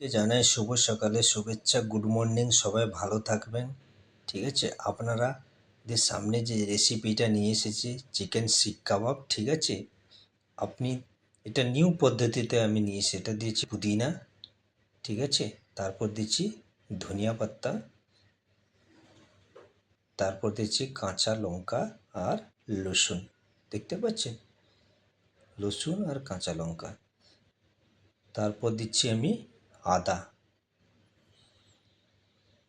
কে জানাই শুভ সকালে শুভেচ্ছা গুড মর্নিং সবাই ভালো থাকবেন। ঠিক আছে? আপনারা যে সামনে যে রেসিপিটা নিয়ে এসেছি চিকেন শিক কাবাব ঠিক আছে? আপনি এটা নিউ পদ্ধতিতে আমি নিয়ে এসে এটা দিয়েছি পুদিনা, ঠিক আছে? তারপর দিচ্ছি ধনিয়া পাত্তা তারপর দিচ্ছি কাঁচা লঙ্কা আর রসুন দেখতে পাচ্ছেন? রসুন আর কাঁচা লঙ্কা। তারপর দিচ্ছি আমি আদা।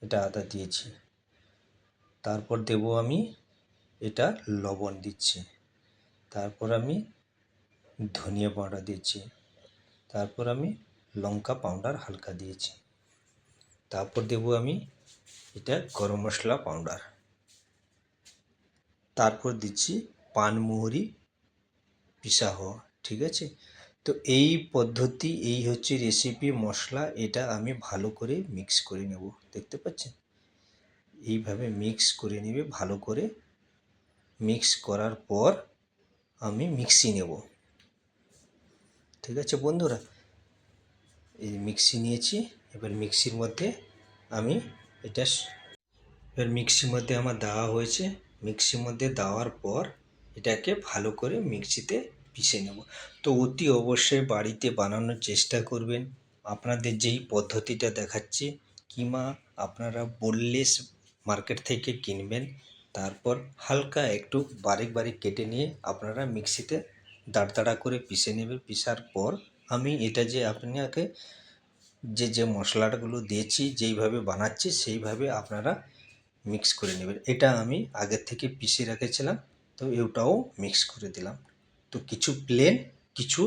এটা আদা দিয়েছি। তারপর দেব আমি এটা লবণ দিচ্ছি। তারপর আমি ধনিয়া পাউডার দিচ্ছি। তারপর আমি লঙ্কা পাউডার হালকা দিয়েছি। তারপর দেব আমি এটা গরম মশলা পাউডার। তারপর দিচ্ছি পানমুহুরি পিসা হওয়া ঠিক আছে? তো এই পদ্ধতি, এই হচ্ছে রেসিপি মশলা, এটা আমি ভালো করে মিক্স করে নেব। দেখতে পাচ্ছেন? এইভাবে মিক্স করে নেবে, ভালো করে মিক্স করার পর আমি মিক্সি নেব। ঠিক আছে বন্ধুরা? এই মিক্সি নিয়েছি, এবার মিক্সির মধ্যে আমি এটা এবার মিক্সির মধ্যে আমার দেওয়া হয়েছে। মিক্সির মধ্যে দেওয়ার পর এটাকে ভালো করে মিক্সিতে পিষে নেব। তো অতি অবশ্যই বাড়িতে বানানোর চেষ্টা করবেন। আপনাদের যেই পদ্ধতিটা দেখাচ্ছি, কিমা আপনারা বললে মার্কেট থেকে কিনবেন, তারপর হালকা একটু বারিক বারিক কেটে নিয়ে আপনারা মিক্সিতে দাঁড় দাঁড়া করে পিষে নেবেন পিষার পর আমি এটা যে আপনাকে যে যে মশলাগুলো দিয়েছি, যেইভাবে বানাচ্ছি, সেইভাবে আপনারা মিক্স করে নেবেন। এটা আমি আগের থেকে পিষে রেখেছিলাম, তো এটাও মিক্স করে দিলাম। তো কিছু প্লেন কিছু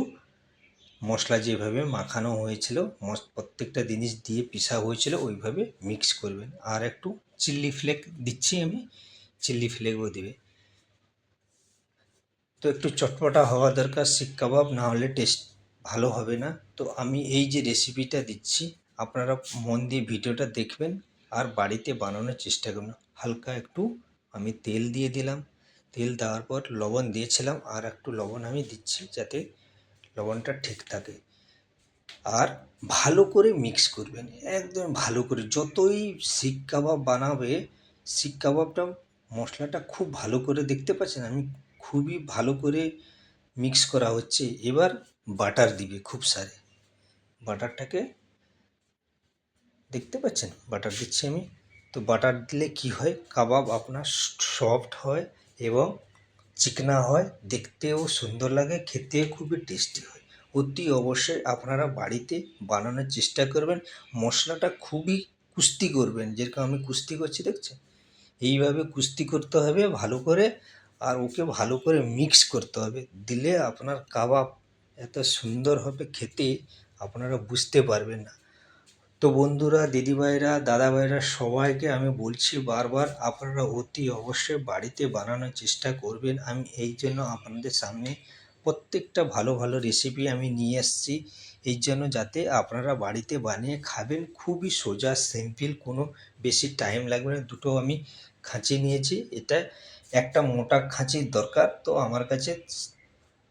মশলা যেভাবে মাখানো হয়েছিল প্রত্যেকটা জিনিস দিয়ে পিসা হয়েছিল, ওইভাবে মিক্স করবেন। আর একটু চিল্লি ফ্লেক দিচ্ছি আমি চিল্লি ফ্লেকও দেবে। তো একটু চটপটা হওয়া দরকার, শিক কাবাব, না হলে টেস্ট ভালো হবে না। তো আমি এই যে রেসিপিটা দিচ্ছি, আপনারা মন দিয়ে ভিডিওটা দেখবেন, আর বাড়িতে বানানোর চেষ্টা করবেন। হালকা একটু আমি তেল দিয়ে দিলাম। তেল দেওয়ার পর লবণ দিয়েছিলাম আর একটু লবণ আমি দিচ্ছি যাতে লবণটা ঠিক থাকে। আর ভালো করে মিক্স করবেন, একদম ভালো করে। যতই শিক কাবাব বানাবে, শিক কাবাবটা, মশলাটা খুব ভালো করে দেখতে পাচ্ছেন আমি, খুবই ভালো করে মিক্স করা হচ্ছে। এবার বাটার দিবে খুব সারে। বাটারটাকে দেখতে পাচ্ছেন? বাটার দিচ্ছি আমি। তো বাটার দিলে কি হয়? কাবাব আপনার সফট হয়। এবং চিকনা হয়, দেখতেও সুন্দর লাগে খেতে খুবই টেস্টি হয়। অতি অবশ্যই আপনারা বাড়িতে বানানোর চেষ্টা করবেন। মশলাটা খুবই কুস্তি করবেন, যেরকম আমি কুস্তি করছি, দেখছেন? এইভাবে কুস্তি করতে হবে, ভালো করে, আর ওকে ভালো করে মিক্স করতে হবে। দিলে আপনার কাবাব এত সুন্দর হবে, খেতে আপনারা বুঝতে পারবেন না। তো বন্ধুরা, দিদিভাইরা, দাদাভাইরা সবাইকে আমি বলছি বারবার, আপনারা অতি অবশ্যই বাড়িতে বানানোর চেষ্টা করবেন। আমি এই জন্য আপনাদের সামনে প্রত্যেকটা ভালো ভালো রেসিপি আমি নিয়ে এসেছি। এই জন্য যাতে আপনারা বাড়িতে বানিয়ে খাবেন, খুবই সোজা সিম্পল কোনো বেশি টাইম লাগবে না। দুটো আমি খাঁচি নিয়েছি, এটা একটা মোটা খাঁচির দরকার। তো আমার কাছে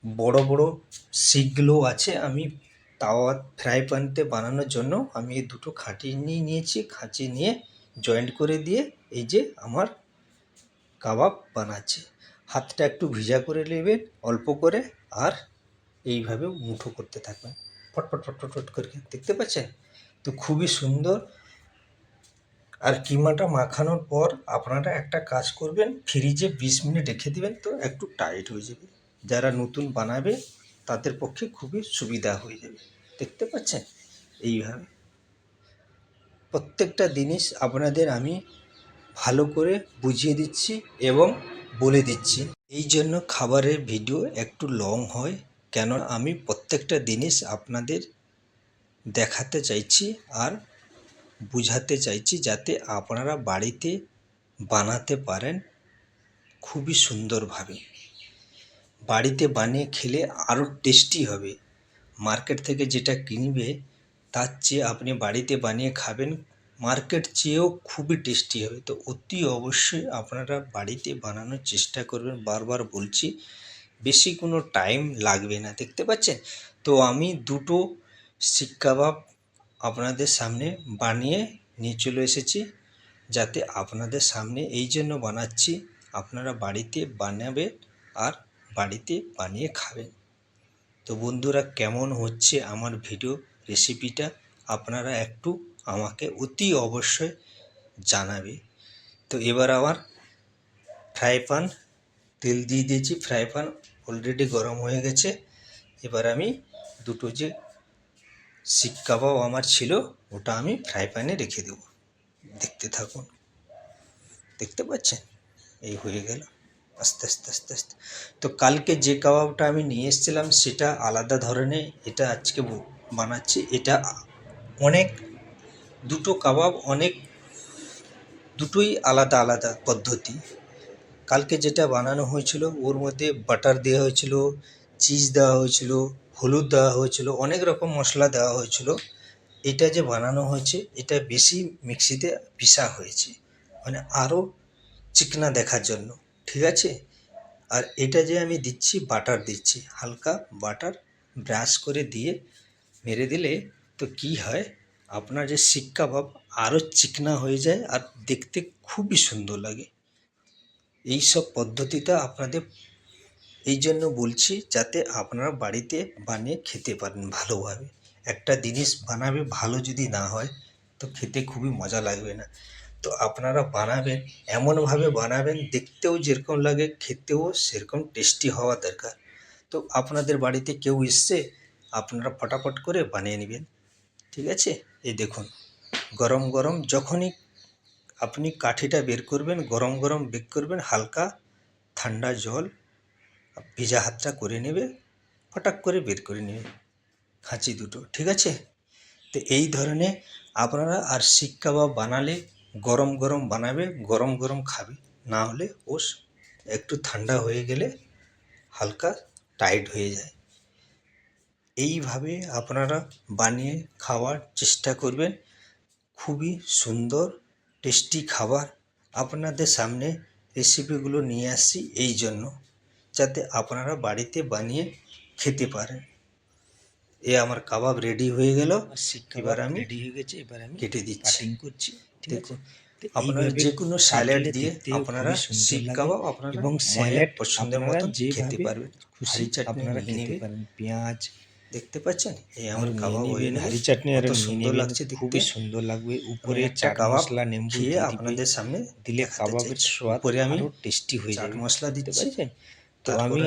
বড় বড় শিকগুলো আছে, আমি তাওয়া ফ্রাই প্যানতে বানানোর জন্য আমি এই দুটো খাঁটি নিয়ে নিয়েছি। খাঁচি নিয়ে জয়েন্ট করে দিয়ে এই যে আমার কাবাব বানাচ্ছি। হাতটা একটু ভিজা করে নেবেন, অল্প করে, আর এইভাবে মুঠো করতে থাকবেন। ফটফট ফটফট ফট করে দেখতে পাচ্ছেন? তো খুবই সুন্দর। আর কিমাটা মাখানোর পর আপনারা একটা কাজ করবেন, ফ্রিজে বিশ মিনিট রেখে দিবেন, তো একটু টাইট হয়ে যাবে। যারা নতুন বানাবে তাদের পক্ষে খুবই সুবিধা হয়ে যাবে। দেখতে পাচ্ছেন? এইভাবে। প্রত্যেকটা জিনিস আপনাদের আমি ভালো করে বুঝিয়ে দিচ্ছি এবং বলে দিচ্ছি। এই জন্য খাবারের ভিডিও একটু লং হয় কেন আমি প্রত্যেকটা জিনিস আপনাদের দেখাতে চাইছি আর বুঝাতে চাইছি যাতে আপনারা বাড়িতে বানাতে পারেন খুবই সুন্দরভাবে। বাড়িতে বানিয়ে খেলে আরও টেস্টি হবে। মার্কেট থেকে যেটা কিনবে, তার চেয়ে আপনি বাড়িতে বানিয়ে খাবেন মার্কেট চেয়েও খুবই টেস্টি হবে। তো অতি অবশ্যই আপনারা বাড়িতে বানানোর চেষ্টা করবেন। বারবার বলছি, বেশি কোনো টাইম লাগবে না, দেখতে পাচ্ছেন? তো আমি দুটো শিক কাবাব আপনাদের সামনে বানিয়ে নিয়ে চলে এসেছি, যাতে আপনাদের সামনে এই জন্য বানাচ্ছি, আপনারা বাড়িতে বানাবে আর বাড়িতে বানিয়ে খাবেন। তো বন্ধুরা, কেমন হচ্ছে আমার ভিডিও রেসিপিটা আপনারা একটু আমাকে অতি অবশ্যই জানাবে। তো এবার আমার ফ্রাই প্যান, তেল দিয়ে দিয়েছি। ফ্রাই প্যান অলরেডি গরম হয়ে গেছে। এবার আমি দুটো যে শিক কাবাব আমার ছিল, ওটা আমি ফ্রাই প্যানে রেখে দেবো। দেখতে থাকুন। দেখতে পাচ্ছেন? এই হয়ে গেল। আস্তে আস্তে আস্তে আস্তে। তো কালকে যে কাবাবটা আমি নিয়ে এসেছিলাম সেটা আলাদা ধরনের, এটা আজকে বানাচ্ছি। এটা অনেক, দুটো কাবাব অনেক, দুটোই আলাদা আলাদা পদ্ধতি। কালকে যেটা বানানো হয়েছিল, ওর মধ্যে বাটার দেওয়া হয়েছিল, চিজ দেওয়া হয়েছিল, হলুদ দেওয়া হয়েছিল, অনেক রকম মশলা দেওয়া হয়েছিল। এটা যে বানানো হয়েছে, এটা বেশি মিক্সিতে পিসা হয়েছে। মানে আরও চিকনা দেখার জন্য। ঠিক আছে? আর এটা যে আমি দিচ্ছি, বাটার দিচ্ছি, হালকা বাটার ব্রাশ করে দিয়ে মেরে দিলে তো কি হয়? আপনার যে শিক কাবাব আরও চিকনা হয়ে যায় আর দেখতে খুবই সুন্দর লাগে। এই সব পদ্ধতিটা আপনাদের এই জন্য বলছি যাতে আপনারা বাড়িতে বানিয়ে খেতে পারেন ভালোভাবে। একটা জিনিস বানাবে ভালো যদি না হয়, তো খেতে খুবই মজা লাগবে না। তো আপনারা বানাবেন, এমনভাবে বানাবেন, দেখতেও যেরকম লাগে, খেতেও সেরকম টেস্টি হওয়া দরকার। তো আপনাদের বাড়িতে কেউ এসছে, আপনারা ফটাফট করে বানিয়ে নেবেন। ঠিক আছে? এই দেখুন, গরম গরম যখনই আপনি কাঠিটা বের করবেন, গরম গরম বের করবেন, হালকা ঠান্ডা জল, ভিজা হাতটা করে নেবে, ফটাক করে বের করে নেবে খাঁচি দুটো। ঠিক আছে? তো এই ধরনের আপনারা আর শিক বা বানালে গরম গরম বানাবে, গরম গরম খাবে। না হলে ও স- একটু ঠান্ডা হয়ে গেলে হালকা টাইট হয়ে যায়। এইভাবে আপনারা বানিয়ে খাওয়ার চেষ্টা করবেন। খুবই সুন্দর টেস্টি খাবার আপনাদের সামনে রেসিপিগুলো নিয়ে আসছি এই জন্য, যাতে আপনারা বাড়িতে বানিয়ে খেতে পারেন। এ আমার কাবাব রেডি হয়ে গেল। এবার আমি রেডি হয়ে গেছে এবার আমি কেটে দিচ্ছি। কাটিং করছি ঠিক আছে? দেখুন আপনারা যে কোনো স্যালাড দিয়ে আপনারা শিক কাবাব আপনারা এবং স্যালাড পছন্দের মতো মতন খেতে পারবেন। খুশি আপনারা খেতে পারেন পেঁয়াজ। দেখতে পাচ্ছেন? এই আমার কাবাব হয়ে হাঁড়ি চাটনি আর সুন্দর লাগছে খুবই সুন্দর লাগবে। উপরে চাট মশলা নেম্বু দিয়ে আপনাদের সামনে দিলে কাবাবের। স্বাদ উপরে আমি টেস্টি হয়ে চাট যাবে। মশলা দিতে পারছেন তো আমি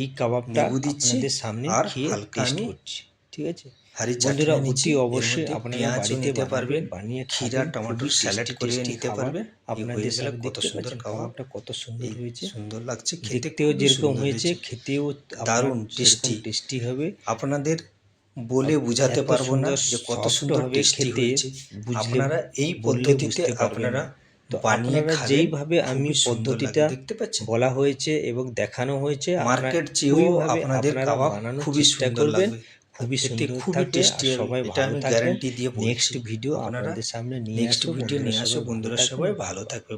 এই কাবাবটা আপনাদের সামনে আর খেয়ে টেস্ট করছি। ঠিক আছে? বন্ধুরা অতি অবশ্যই আপনারা বাড়িতে নিতে পারবেন বানিয়ে খাবেন, টমেটো স্যালাড করে নিতে পারবেন। আপনাদের সামনে কত সুন্দর কাবাবটা কত সুন্দর হয়েছে। সুন্দর লাগছে খেতেও যেরকম হয়েছে খেতেও দারুণ, টেস্টি টেস্টি হবে। আপনাদের বলে বোঝাতে পারব না যে কত সুন্দর হবে টেস্টি খেতে, হয়েছে। আপনারা এই পদ্ধতিতে আপনারা। তো বানিয়ে যেইভাবে আমি পদ্ধতিটা দেখতে পাচ্ছেন? বলা হয়েছে এবং দেখানো হয়েছে মার্কেট চেয়েও আপনাদের কাবাব খুবই সুন্দর লাগবে। খুবই সুন্দর খুবই টেস্টি সবাই এটা আমি গ্যারান্টি দিয়ে নেক্সট ভিডিও আপনাদের সামনে নিয়ে নেক্সট ভিডিও নিয়ে বন্ধুরা আসো সবাই ভালো বন্ধুরা থাকবেন। সবাই ভালো থাকবে.